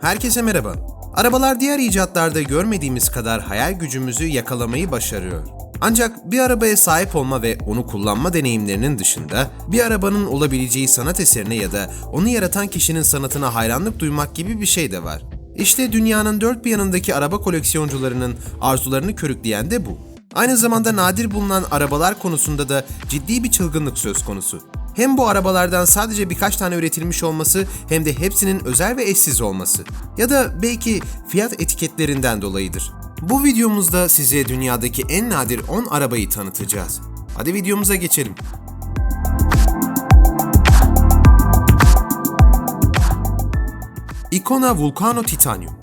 Herkese merhaba. Arabalar diğer icatlarda görmediğimiz kadar hayal gücümüzü yakalamayı başarıyor. Ancak bir arabaya sahip olma ve onu kullanma deneyimlerinin dışında bir arabanın olabileceği sanat eserine ya da onu yaratan kişinin sanatına hayranlık duymak gibi bir şey de var. İşte dünyanın dört bir yanındaki araba koleksiyoncularının arzularını körükleyen de bu. Aynı zamanda nadir bulunan arabalar konusunda da ciddi bir çılgınlık söz konusu. Hem bu arabalardan sadece birkaç tane üretilmiş olması hem de hepsinin özel ve eşsiz olması. Ya da belki fiyat etiketlerinden dolayıdır. Bu videomuzda size dünyadaki en nadir 10 arabayı tanıtacağız. Hadi videomuza geçelim. Icona Vulcano Titanium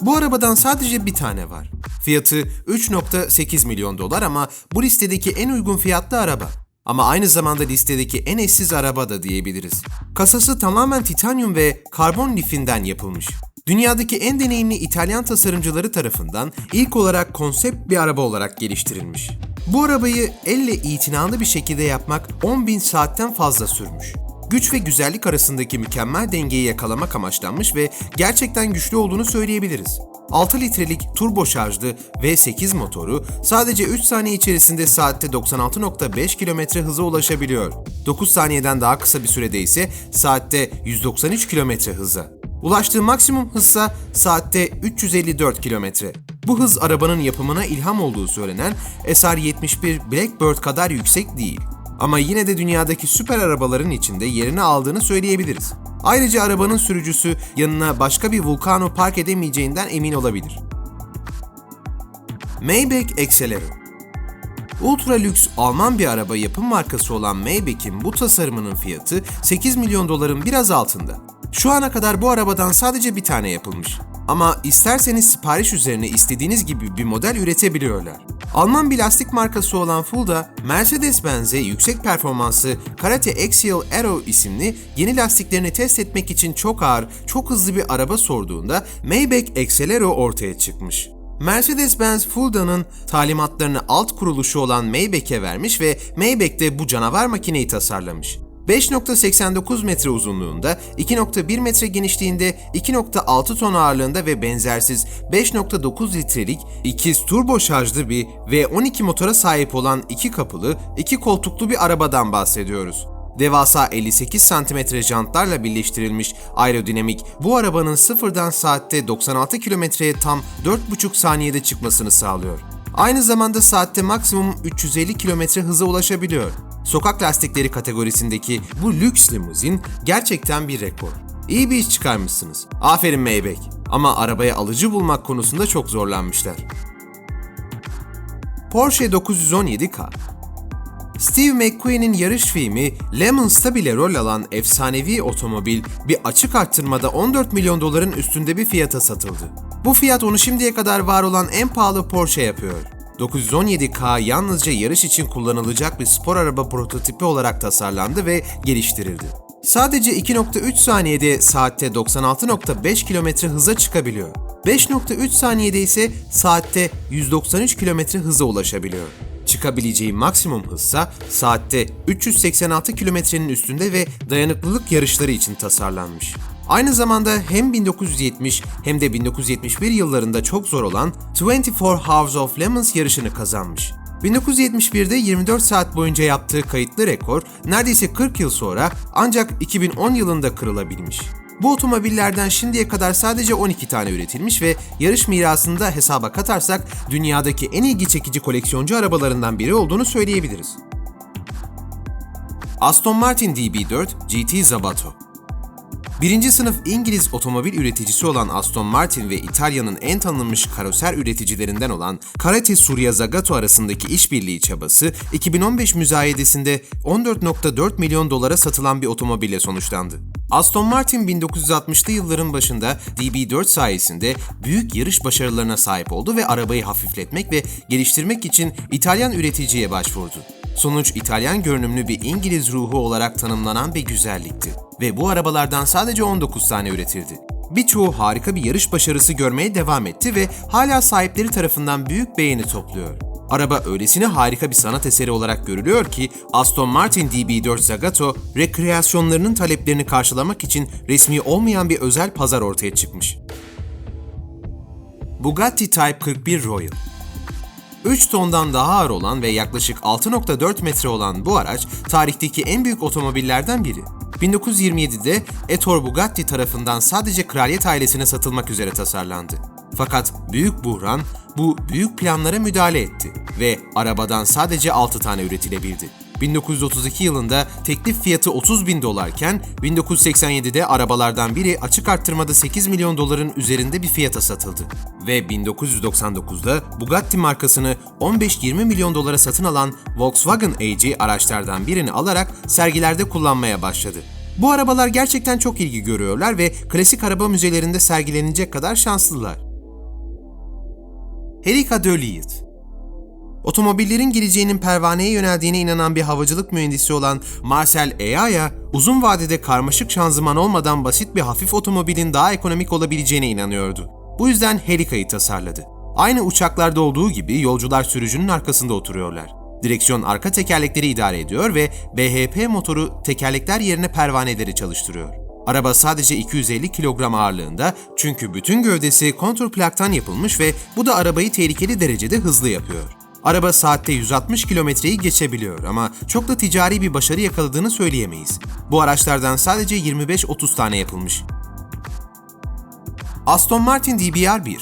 bu arabadan sadece bir tane var. Fiyatı 3.8 milyon dolar ama bu listedeki en uygun fiyatlı araba. Ama aynı zamanda listedeki en eşsiz araba da diyebiliriz. Kasası tamamen titanyum ve karbon lifinden yapılmış. Dünyadaki en deneyimli İtalyan tasarımcıları tarafından ilk olarak konsept bir araba olarak geliştirilmiş. Bu arabayı elle itinalı bir şekilde yapmak 10.000 saatten fazla sürmüş güç ve güzellik arasındaki mükemmel dengeyi yakalamak amaçlanmış ve gerçekten güçlü olduğunu söyleyebiliriz. 6 litrelik turbo şarjlı V8 motoru sadece 3 saniye içerisinde saatte 96.5 km hıza ulaşabiliyor. 9 saniyeden daha kısa bir sürede ise saatte 193 km hıza. Ulaştığı maksimum hızsa saatte 354 km. Bu hız arabanın yapımına ilham olduğu söylenen SR-71 Blackbird kadar yüksek değil. Ama yine de dünyadaki süper arabaların içinde yerini aldığını söyleyebiliriz. Ayrıca arabanın sürücüsü yanına başka bir Vulcano park edemeyeceğinden emin olabilir. Maybach Excelero Ultra lüks Alman bir araba yapım markası olan Maybach'in bu tasarımının fiyatı 8 milyon doların biraz altında. Şu ana kadar bu arabadan sadece bir tane yapılmış. Ama isterseniz sipariş üzerine istediğiniz gibi bir model üretebiliyorlar. Alman bir lastik markası olan Fulda, Mercedes-Benz'e yüksek performanslı Karate Axial Aero isimli yeni lastiklerini test etmek için çok ağır, çok hızlı bir araba sorduğunda Maybach Excelero ortaya çıkmış. Mercedes-Benz Fulda'nın talimatlarını alt kuruluşu olan Maybach'e vermiş ve Maybach de bu canavar makineyi tasarlamış. 5.89 metre uzunluğunda, 2.1 metre genişliğinde, 2.6 ton ağırlığında ve benzersiz 5.9 litrelik ikiz turbo şarjlı bir V12 motora sahip olan iki kapılı, iki koltuklu bir arabadan bahsediyoruz. Devasa 58 cm jantlarla birleştirilmiş aerodinamik bu arabanın sıfırdan saatte 96 kilometreye tam 4,5 saniyede çıkmasını sağlıyor. Aynı zamanda saatte maksimum 350 km hıza ulaşabiliyor. Sokak lastikleri kategorisindeki bu lüks limuzin gerçekten bir rekor. İyi bir iş çıkarmışsınız. Aferin Maybach. Ama arabaya alıcı bulmak konusunda çok zorlanmışlar. Porsche 917K Steve McQueen'in yarış filmi Le Mans'ta bile rol alan efsanevi otomobil bir açık arttırmada 14 milyon doların üstünde bir fiyata satıldı. Bu fiyat onu şimdiye kadar var olan en pahalı Porsche yapıyor. 917K yalnızca yarış için kullanılacak bir spor araba prototipi olarak tasarlandı ve geliştirildi. Sadece 2.3 saniyede saatte 96.5 km hıza çıkabiliyor. 5.3 saniyede ise saatte 193 km hıza ulaşabiliyor. Çıkabileceği maksimum hızsa saatte 386 kilometrenin üstünde ve dayanıklılık yarışları için tasarlanmış. Aynı zamanda hem 1970 hem de 1971 yıllarında çok zor olan 24 Hours of Le Mans yarışını kazanmış. 1971'de 24 saat boyunca yaptığı kayıtlı rekor neredeyse 40 yıl sonra ancak 2010 yılında kırılabilmiş. Bu otomobillerden şimdiye kadar sadece 12 tane üretilmiş ve yarış mirasında hesaba katarsak dünyadaki en ilgi çekici koleksiyoncu arabalarından biri olduğunu söyleyebiliriz. Aston Martin DB4 GT Zabato Birinci sınıf İngiliz otomobil üreticisi olan Aston Martin ve İtalya'nın en tanınmış karoser üreticilerinden olan Karate Surya Zagato arasındaki işbirliği çabası 2015 müzayedesinde 14.4 milyon dolara satılan bir otomobille sonuçlandı. Aston Martin 1960'lı yılların başında DB4 sayesinde büyük yarış başarılarına sahip oldu ve arabayı hafifletmek ve geliştirmek için İtalyan üreticiye başvurdu. Sonuç İtalyan görünümlü bir İngiliz ruhu olarak tanımlanan bir güzellikti ve bu arabalardan sadece 19 tane üretildi. Birçoğu harika bir yarış başarısı görmeye devam etti ve hala sahipleri tarafından büyük beğeni topluyor. Araba öylesine harika bir sanat eseri olarak görülüyor ki Aston Martin DB4 Zagato, rekreasyonlarının taleplerini karşılamak için resmi olmayan bir özel pazar ortaya çıkmış. Bugatti Type 41 Royal 3 tondan daha ağır olan ve yaklaşık 6.4 metre olan bu araç tarihteki en büyük otomobillerden biri. 1927'de Ettore Bugatti tarafından sadece kraliyet ailesine satılmak üzere tasarlandı. Fakat büyük buhran bu büyük planlara müdahale etti ve arabadan sadece 6 tane üretilebildi. 1932 yılında teklif fiyatı 30 bin dolarken 1987'de arabalardan biri açık arttırmada 8 milyon doların üzerinde bir fiyata satıldı. Ve 1999'da Bugatti markasını 15-20 milyon dolara satın alan Volkswagen AG araçlardan birini alarak sergilerde kullanmaya başladı. Bu arabalar gerçekten çok ilgi görüyorlar ve klasik araba müzelerinde sergilenecek kadar şanslılar. Helica de Otomobillerin geleceğinin pervaneye yöneldiğine inanan bir havacılık mühendisi olan Marcel Eaya, uzun vadede karmaşık şanzıman olmadan basit bir hafif otomobilin daha ekonomik olabileceğine inanıyordu. Bu yüzden Helica'yı tasarladı. Aynı uçaklarda olduğu gibi yolcular sürücünün arkasında oturuyorlar. Direksiyon arka tekerlekleri idare ediyor ve BHP motoru tekerlekler yerine pervaneleri çalıştırıyor. Araba sadece 250 kilogram ağırlığında çünkü bütün gövdesi kontrplaktan yapılmış ve bu da arabayı tehlikeli derecede hızlı yapıyor. Araba saatte 160 kilometreyi geçebiliyor ama çok da ticari bir başarı yakaladığını söyleyemeyiz. Bu araçlardan sadece 25-30 tane yapılmış. Aston Martin DBR1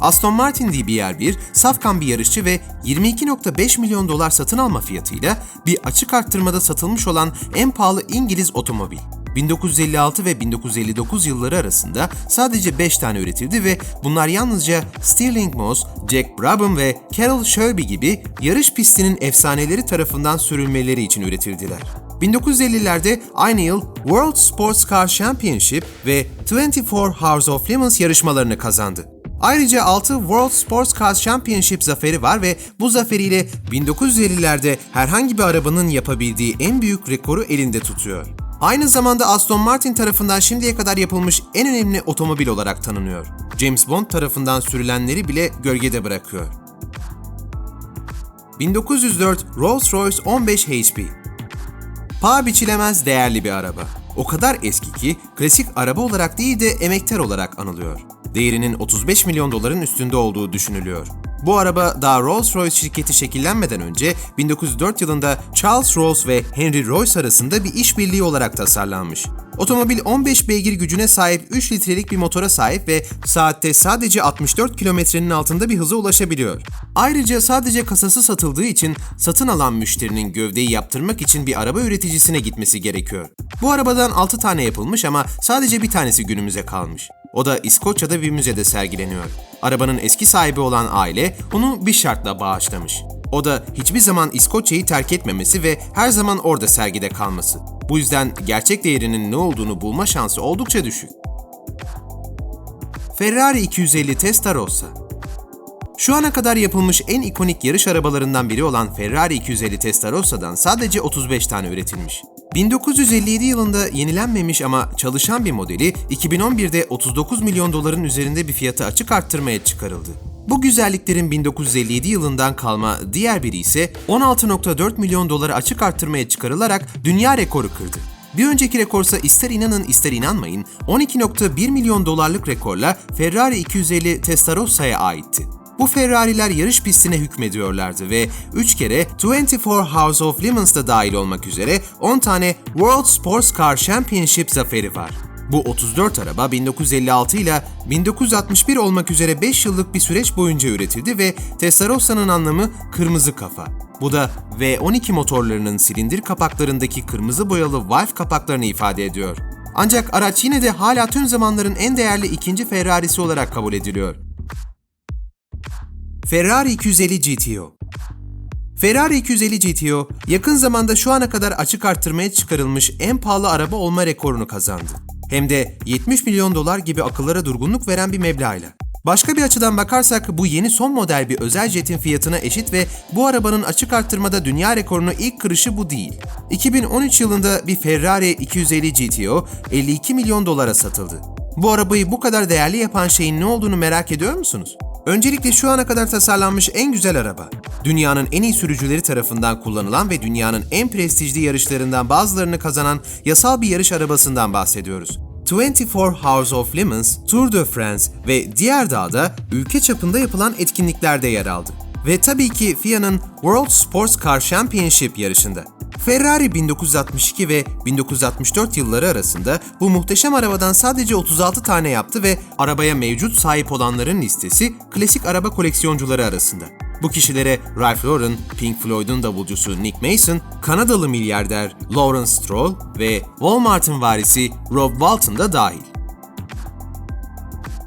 Aston Martin DBR1, safkan bir yarışçı ve 22.5 milyon dolar satın alma fiyatıyla bir açık arttırmada satılmış olan en pahalı İngiliz otomobil. 1956 ve 1959 yılları arasında sadece 5 tane üretildi ve bunlar yalnızca Stirling Moss, Jack Brabham ve Carroll Shelby gibi yarış pistinin efsaneleri tarafından sürülmeleri için üretildiler. 1950'lerde aynı yıl World Sports Car Championship ve 24 Hours of Le Mans yarışmalarını kazandı. Ayrıca 6 World Sports Car Championship zaferi var ve bu zaferiyle 1950'lerde herhangi bir arabanın yapabildiği en büyük rekoru elinde tutuyor. Aynı zamanda Aston Martin tarafından şimdiye kadar yapılmış en önemli otomobil olarak tanınıyor. James Bond tarafından sürülenleri bile gölgede bırakıyor. 1904 Rolls-Royce 15 HP Paha biçilemez değerli bir araba. O kadar eski ki klasik araba olarak değil de emektar olarak anılıyor. Değerinin 35 milyon doların üstünde olduğu düşünülüyor. Bu araba daha Rolls-Royce şirketi şekillenmeden önce 1904 yılında Charles Rolls ve Henry Royce arasında bir işbirliği olarak tasarlanmış. Otomobil 15 beygir gücüne sahip 3 litrelik bir motora sahip ve saatte sadece 64 kilometrenin altında bir hıza ulaşabiliyor. Ayrıca sadece kasası satıldığı için satın alan müşterinin gövdeyi yaptırmak için bir araba üreticisine gitmesi gerekiyor. Bu arabadan 6 tane yapılmış ama sadece bir tanesi günümüze kalmış. O da İskoçya'da bir müzede sergileniyor. Arabanın eski sahibi olan aile onu bir şartla bağışlamış. O da hiçbir zaman İskoçya'yı terk etmemesi ve her zaman orada sergide kalması. Bu yüzden gerçek değerinin ne olduğunu bulma şansı oldukça düşük. Ferrari 250 Testarossa şu ana kadar yapılmış en ikonik yarış arabalarından biri olan Ferrari 250 Testarossa'dan sadece 35 tane üretilmiş. 1957 yılında yenilenmemiş ama çalışan bir modeli 2011'de 39 milyon doların üzerinde bir fiyatı açık arttırmaya çıkarıldı. Bu güzelliklerin 1957 yılından kalma diğer biri ise 16.4 milyon dolara açık arttırmaya çıkarılarak dünya rekoru kırdı. Bir önceki rekorsa ister inanın ister inanmayın 12.1 milyon dolarlık rekorla Ferrari 250 Testarossa'ya aitti. Bu Ferrari'ler yarış pistine hükmediyorlardı ve 3 kere 24 Hours of Le Mans'da dahil olmak üzere 10 tane World Sports Car Championship zaferi var. Bu 34 araba 1956 ile 1961 olmak üzere 5 yıllık bir süreç boyunca üretildi ve Testarossa'nın anlamı kırmızı kafa. Bu da V12 motorlarının silindir kapaklarındaki kırmızı boyalı valve kapaklarını ifade ediyor. Ancak araç yine de hala tüm zamanların en değerli ikinci Ferrari'si olarak kabul ediliyor. Ferrari 250 GTO Ferrari 250 GTO, yakın zamanda şu ana kadar açık arttırmaya çıkarılmış en pahalı araba olma rekorunu kazandı. Hem de 70 milyon dolar gibi akıllara durgunluk veren bir meblağıyla. Başka bir açıdan bakarsak bu yeni son model bir özel jetin fiyatına eşit ve bu arabanın açık arttırmada dünya rekorunu ilk kırışı bu değil. 2013 yılında bir Ferrari 250 GTO 52 milyon dolara satıldı. Bu arabayı bu kadar değerli yapan şeyin ne olduğunu merak ediyor musunuz? Öncelikle şu ana kadar tasarlanmış en güzel araba. Dünyanın en iyi sürücüleri tarafından kullanılan ve dünyanın en prestijli yarışlarından bazılarını kazanan yasal bir yarış arabasından bahsediyoruz. 24 Hours of Le Mans, Tour de France ve diğer dağda ülke çapında yapılan etkinliklerde yer aldı. Ve tabii ki FIA'nın World Sports Car Championship yarışında. Ferrari 1962 ve 1964 yılları arasında bu muhteşem arabadan sadece 36 tane yaptı ve arabaya mevcut sahip olanların listesi klasik araba koleksiyoncuları arasında. Bu kişilere Ralph Lauren, Pink Floyd'un davulcusu Nick Mason, Kanadalı milyarder Lawrence Stroll ve Walmart'ın varisi Rob Walton da dahil.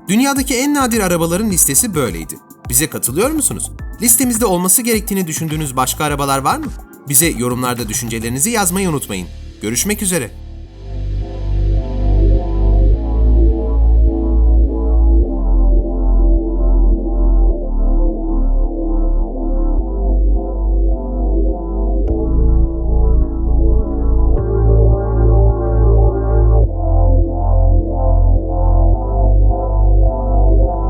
Dünyadaki en nadir arabaların listesi böyleydi. Bize katılıyor musunuz? Listemizde olması gerektiğini düşündüğünüz başka arabalar var mı? Bize yorumlarda düşüncelerinizi yazmayı unutmayın. Görüşmek üzere.